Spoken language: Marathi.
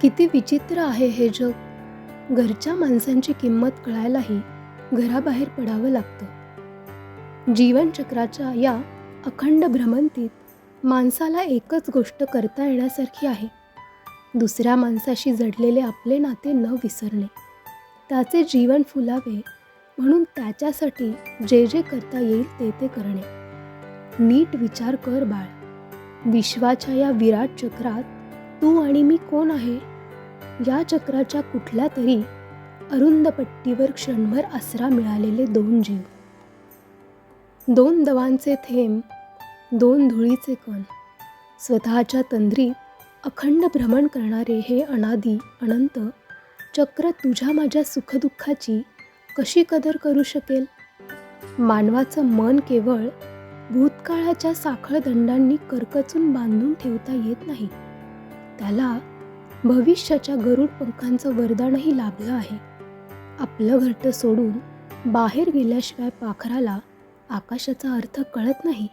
किती विचित्र आहे हे जग. घरच्या माणसांची किंमत कळायलाही घराबाहेर पडावं लागतं. जीवनचक्राच्या या अखंड भ्रमंतीत माणसाला एकच गोष्ट करता येण्यासारखी आहे. दुसऱ्या माणसाशी जडलेले आपले नाते न विसरणे. त्याचे जीवन फुलावे म्हणून त्याच्यासाठी जे जे करता येईल ते ते करणे. नीट विचार कर बाळ. विश्वाच्या या विराट चक्रात तू आणि मी कोण आहे? या चक्राच्या कुठल्या तरी अरुंद पट्टीवर क्षणभर आसरा मिळालेले दोन जीव. दोन दवांचे थेंब दोन धुळीचे कण स्वतःच्या तंद्रीत अखंड भ्रमण करणारे हे अनादी अनंत चक्र तुझ्या माझ्या सुखदुःखाची कशी कदर करू शकेल? मानवाचं मन केवळ भूतकाळाच्या साखळदंडांनी करकचून बांधून ठेवता येत नाही. त्याला भविष्याच्या गरुड पंखांचं वरदानही लाभलं आहे. आपलं घरटं सोडून बाहेर गेल्याशिवाय पाखराला आकाशाचा अर्थ कळत नाही.